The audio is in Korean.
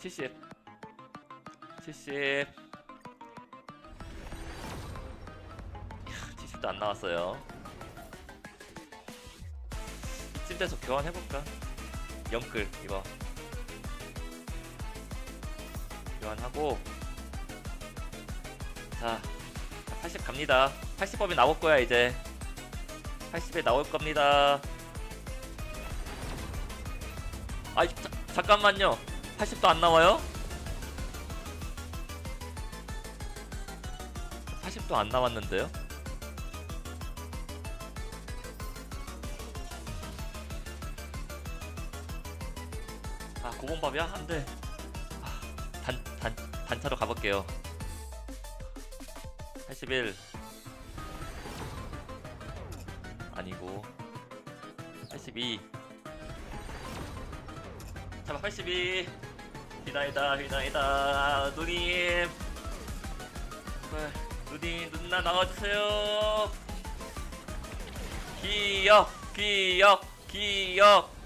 70 70 70도 안 나왔어요. 돼서 교환해볼까? 영끌 이거. 교환하고. 자 80 갑니다. 80법이 나올 거야 이제. 80에 나올 겁니다. 아 자, 잠깐만요 80도 안 나와요? 80도 안 나왔는데요? 아 고봉밥이야? 안돼 아, 단, 단, 단차로 가볼게요 81 아니고 82 잠깐 82 휘나이다 휘나이다. 누님. 누님 누나 나와주세요. 기억 기억 기억